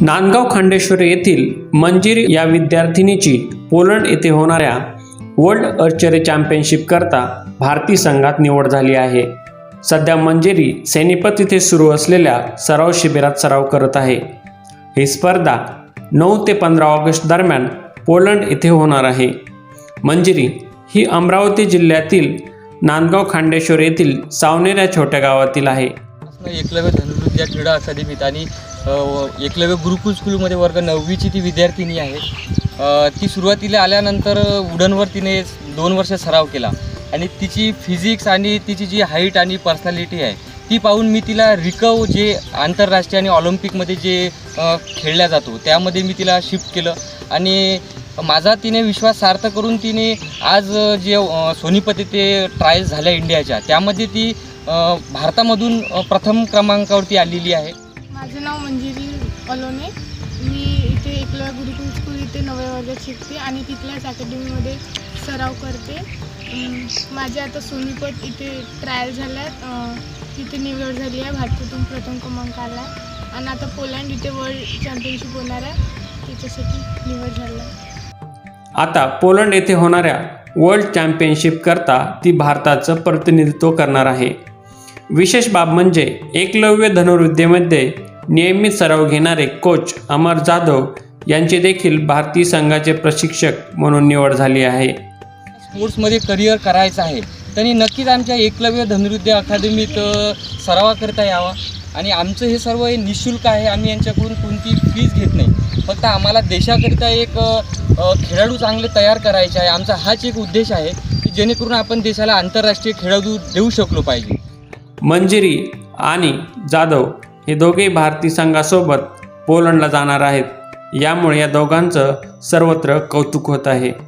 नांदगाव खांडेश्वरी येथील मंजिरी या विद्यार्थिनीची पोलंड येथे होणाऱ्या वर्ल्ड अर्चरी चॅम्पियनशिप करता भारतीय संघात निवड झाली आहे. सध्या मंजिरी सैनिपत येथे सुरू असलेल्या सराव शिबिरात सराव करत आहे. ही स्पर्धा नऊ ते पंधरा ऑगस्ट दरम्यान पोलंड येथे होणार आहे. मंजिरी ही अमरावती जिल्ह्यातील नांदगाव खांडेश्वर येथील सावनेर या छोट्या गावातील आहे. एकलव्य धनुर्विद्या क्रीडा अकादमीत आणि एकलव्य गुरुकुल स्कूलमध्ये वर्ग नववीची ती विद्यार्थिनी आहे. ती सुरुवातीला आल्यानंतर उडनवर तिने दोन वर्ष सराव केला. आणि तिची फिजिक्स आणि तिची जी हाईट आणि पर्सनॅलिटी आहे ती पाहून मी तिला रिकव जे आंतरराष्ट्रीय आणि ऑलिम्पिकमध्ये जे खेळल्या जातो त्यामध्ये मी तिला शिफ्ट केलं. आणि माझा तिने विश्वास सार्थ करून तिने आज जे सोनीपती सोनीपत येथे ट्रायल्स झाल्या इंडियाच्या त्यामध्ये ती भारतामधून प्रथम क्रमांकावरती आलेली आहे. नाव मंजिरी अलोने मी इथे एकला गुरुकुल स्कूल इथे नवव्या वर्गात शिकते आणि तिथल्याच अकॅडमीमध्ये सराव करते. माझे आता सोनीपत इथे ट्रायल झाल्यात तिथे निवड झाली आहे भारतातून प्रथम क्रमांक आला आहे. आणि आता पोलंड इथे वर्ल्ड चॅम्पियनशिप होणार आहे. त्याच्यासाठी निवड झाला आहे. आता पोलंड येथे होणाऱ्या वर्ल्ड चॅम्पियनशिप करता ती भारताचं प्रतिनिधित्व करणार आहे. विशेष बाब म्हणजे एकलव्य धनुर्विद्येमध्ये नियमित सराव घेणारे कोच अमर जाधव यांची देखील भारतीय संघाचे प्रशिक्षक म्हणून निवड झाली आहे. स्पोर्ट्समध्ये करिअर करायचं आहे. त्यांनी नक्कीच आमच्या एकलव्य धनुर्विद्या अकादमीत सरावाकरता यावा. आणि आमचं हे सर्व हे निशुल्क आहे. आम्ही यांच्याकडून कोणती फीज घेत नाही. फक्त आम्हाला देशाकरिता एक खेळाडू चांगले तयार करायचे आहे. आमचा हाच एक उद्देश आहे की जेणेकरून आपण देशाला आंतरराष्ट्रीय खेळाडू देऊ शकलो पाहिजे. मंजिरी आणि जाधव हे दोघेही भारतीय संघासोबत पोलंडला जाणार आहेत. यामुळे या दोघांचं सर्वत्र कौतुक होत आहे.